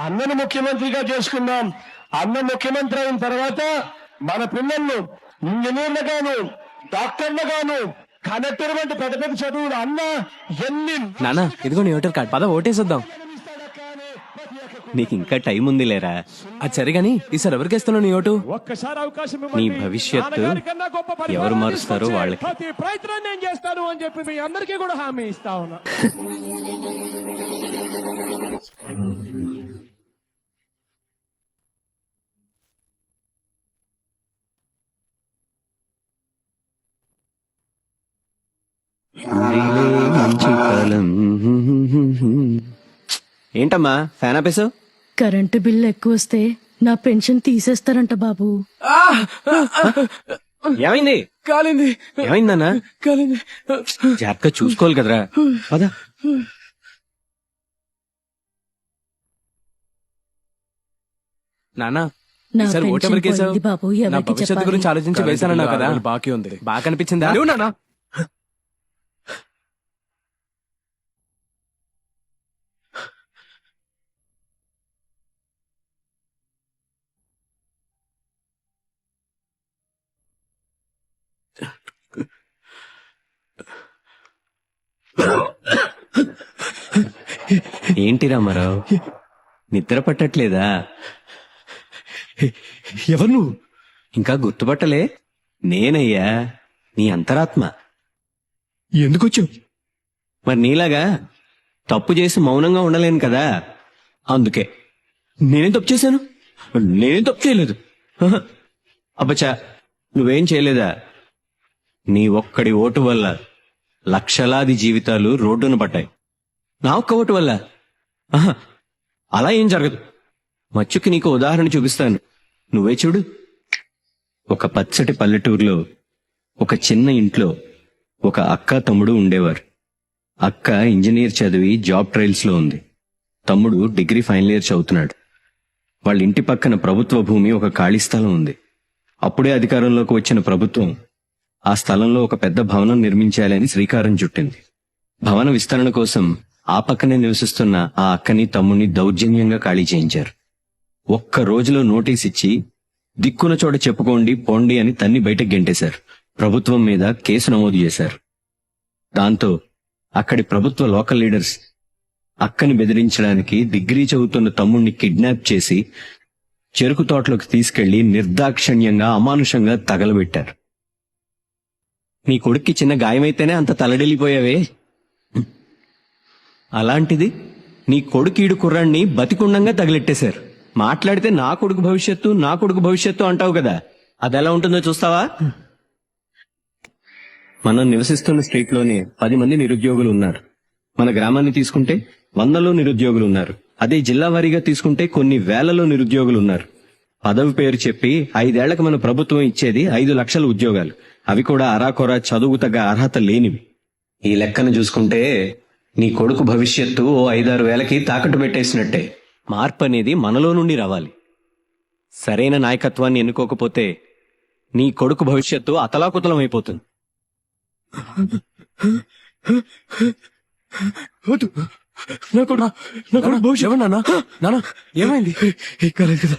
అన్నను ముఖ్యమంత్రిగా చేసుకుందాం. అన్న ముఖ్యమంత్రి అయిన తర్వాత మన పిల్లలను ఇంజనీర్లుగాను డాక్టర్లుగాను కలెక్టర్ వంటి పెద్ద పెద్ద చదువులు అన్న ఎన్ని నానా ఇదిగో నీ ఓటర్ కార్డ్. పద ఓటేసొద్దాం. నీకు ఇంకా టైం ఉంది లేరా అది సరే గాని ఈసారి ఎవరికేస్తున్నావు నీ ఓటు? ఒక్కసారి అవకాశం నీ భవిష్యత్తు ఎవరు మారుస్తారో వాళ్ళకి. ప్రతి ప్రయత్నం నేను చేస్తాను అని చెప్పి మీ అందరికీ కూడా హామీ ఇస్తా ఉన్నా. ఏంటమ్మా ఫ్యాన్ ఆపేసావు కరెంటు బిల్లు ఎక్కువ వస్తే నా పెన్షన్ తీసేస్తారంట బాబు. ఏమైంది? కాలింది. ఏమైందన్నా కాలింది. జాగ్రత్తగా చూసుకోవాలి కదరా. పద. నానా నా ఈసారి ఓటు పెన్షన్ ఎవరికేసావు పోయింది బాబు నా ఎవరికి భవిష్యత్తు చెప్పాలి? గురించి ఆలోచించి వేశానన్నావు కదా. బాకీ ఉంది. బాగా అనిపించిందా నానా ఏంటి రామారావు? నిద్ర పట్టట్లేదా? ఎవరు నువ్వు? ఇంకా గుర్తుపట్టలే? నేనయ్యా నీ అంతరాత్మ. ఎందుకు వచ్చావు మరి నీలాగా తప్పు చేసి మౌనంగా ఉండలేను కదా? అందుకే. నేనేం తప్పు చేశాను? నేనేం తప్పు చేయలేదు. అబ్బచ్చా నువ్వేం చేయలేదా? నీ ఒక్కడి ఓటు వల్ల లక్షలాది జీవితాలు రోడ్డున పడ్డాయి. నా ఒక్క ఓటు వల్ల? ఆహా, అలా ఏం జరగదు. మచ్చుకి నీకు ఉదాహరణ చూపిస్తాను. నువ్వే చూడు. ఒక పచ్చటి పల్లెటూరులో ఒక చిన్న ఇంట్లో ఒక అక్క తమ్ముడు ఉండేవారు. అక్క ఇంజనీర్ చదివి జాబ్ ట్రయల్స్లో ఉంది. తమ్ముడు డిగ్రీ ఫైనల్ ఇయర్ చదువుతున్నాడు. వాళ్ళ ఇంటి పక్కన ప్రభుత్వ భూమి ఒక ఖాళీ స్థలం ఉంది. అప్పుడే అధికారంలోకి వచ్చిన ప్రభుత్వం ఆ స్థలంలో ఒక పెద్ద భవనం నిర్మించాలని శ్రీకారం చుట్టింది. భవన విస్తరణ కోసం ఆ పక్కనే నివసిస్తున్న ఆ అక్కని తమ్ముణ్ణి దౌర్జన్యంగా ఖాళీ చేయించారు. ఒక్క రోజులో నోటీస్ ఇచ్చి దిక్కున చోట చెప్పుకోండి పోండి అని తన్ని బయటకు గెంటేశారు. ప్రభుత్వం మీద కేసు నమోదు చేశారు. దాంతో అక్కడి ప్రభుత్వ లోకల్ లీడర్స్ అక్కని బెదిరించడానికి డిగ్రీ చదువుతున్న తమ్ముణ్ణి కిడ్నాప్ చేసి చెరుకు తోటలోకి తీసుకెళ్ళి నిర్దాక్షణ్యంగా అమానుషంగా తగలబెట్టారు. నీ కొడుక్కి చిన్న గాయమైతేనే అంత తలడిల్లిపోయావే. అలాంటిది నీ కొడుకీడు కుర్రాన్ని బతికుండంగా తగిలెట్టేశారు. మాట్లాడితే నా కొడుకు భవిష్యత్తు నా కొడుకు భవిష్యత్తు అంటావు కదా. అది ఎలా ఉంటుందో చూస్తావా? మనం నివసిస్తున్న స్టేట్లోనే పది మంది నిరుద్యోగులు ఉన్నారు. మన గ్రామాన్ని తీసుకుంటే వందలో నిరుద్యోగులు ఉన్నారు. అదే జిల్లా వారీగా తీసుకుంటే కొన్ని వేలలో నిరుద్యోగులు ఉన్నారు. పదవి పేరు చెప్పి ఐదేళ్ళకు మన ప్రభుత్వం ఇచ్చేది ఐదు లక్షల ఉద్యోగాలు. అవి కూడా అరాకొరా చదువు తగ్గ అర్హత లేనివి. ఈ లెక్కను చూసుకుంటే నీ కొడుకు భవిష్యత్తు ఓ ఐదారు వేలకి తాకట్టు పెట్టేసినట్టే. మార్పు అనేది మనలో నుండి రావాలి. సరైన నాయకత్వాన్ని ఎన్నుకోకపోతే నీ కొడుకు భవిష్యత్తు అతలాకుతలం అయిపోతుంది వద్దు. నా కొడుకు నా కొడుకు భవిష్యత్ ఎవరు ఏమైంది? ఎక్కలేదు కదా